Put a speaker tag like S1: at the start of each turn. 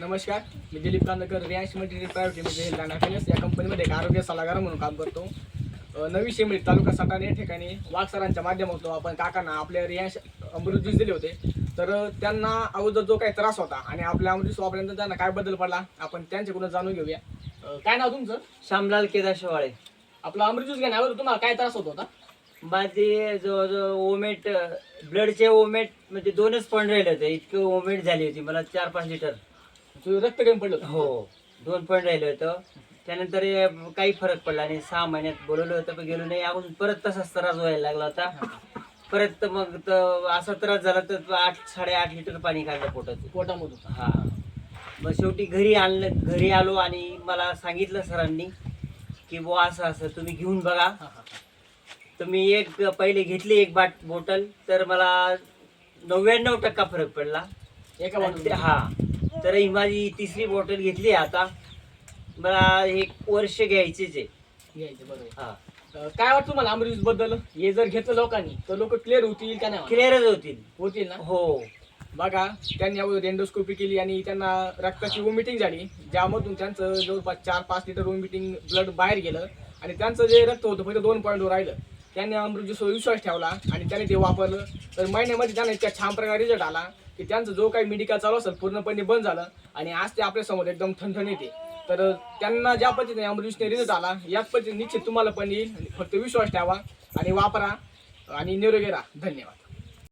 S1: नमस्कार मी Dilip Kandkar Riyansh material private limited and happiness या कंपनीमध्ये एक आरोग्य सल्लागार म्हणून काम करतो. नवी शेंबळी तालुका सटाणे या ठिकाणी वाघ सरांच्या माध्यमातून आपण काकांना आपल्या रियांश अमृत ज्यूस दिले होते. तर त्यांना अगोदर जो काही त्रास होता आणि आपल्या अमृत वापरल्यानंतर त्यांना काय बदल पडला आपण त्यांच्याकडून जाणून घेऊया. काय नाव तुमचं?
S2: श्यामलाल केदार शेवाळे.
S1: आपलं अमृत ज्यूस घेण्यावर तुम्हाला काय त्रास होत होता?
S2: माझे जवळजवळ ओमेट ब्लडचे ओमेट म्हणजे दोनच पॉईंट राहिले होते. इतके ओमेट झाली होती. मला चार पाच लिटर.
S1: तुझं रक्त कमी पडलं होतं.
S2: हो. दोन पॉईंट राहिले होतं. त्यानंतर काही फरक पडला नाही. सहा महिन्यात बोलवलं होतं पण गेलो नाही. अजून परत तसाच त्रास व्हायला लागला होता. परत मग तर असा त्रास झाला तर आठ साडेआठ लिटर पाणी काढलं पोटाचं
S1: पोटामधून.
S2: हा. मग शेवटी घरी आणलं घरी आलो आणि मला सांगितलं सरांनी की बुवा असं असं तुम्ही घेऊन बघा.
S1: हा, हा, हा.
S2: तर मी एक पहिले घेतली एक बाट बॉटल. तर मला नव्याण्णव टक्का फरक पडला.
S1: एका
S2: आणि ते- हा. तर ही माझी तिसरी बॉटल घेतली आता. मला एक वर्ष घ्यायचेच आहे.
S1: घ्यायचं बरोबर.
S2: हा.
S1: अ, काय वाटतं तुम्हाला अमृत बद्दल? हे जर घेतलं लोकांनी तर लोक क्लिअर होतील का नाही?
S2: क्लिअरच होतील.
S1: होतील ना?
S2: हो.
S1: बघा त्यांनी अगोदर एंडोस्कोपी केली आणि त्यांना रक्ताची वॉमिटिंग झाली ज्यामधून त्यांचं जवळपास चार पाच लिटर वॉमिटिंग ब्लड बाहेर गेलं आणि त्यांचं जे रक्त होतं फक्त दोन पॉईंटवर राहिलं. त्यांनी अमृत ज्यूसवर विश्वास ठेवला आणि त्यांनी ते वापरलं. तर महिन्यामध्ये त्यांना इतक्या छान प्रकारे रिझल्ट आला की त्यांचं जो काही मेडिकल चालू असेल पूर्णपणे बंद झालं आणि आज ते आपल्यासमोर एकदम ठणठणीत येते तर त्यांना ज्या पद्धतीने अमृतजीने रिझल्ट आला याच पद्धतीने निश्चित तुम्हाला पण येईल. फक्त विश्वास ठेवा आणि वापरा आणि निरोगी राहा. धन्यवाद.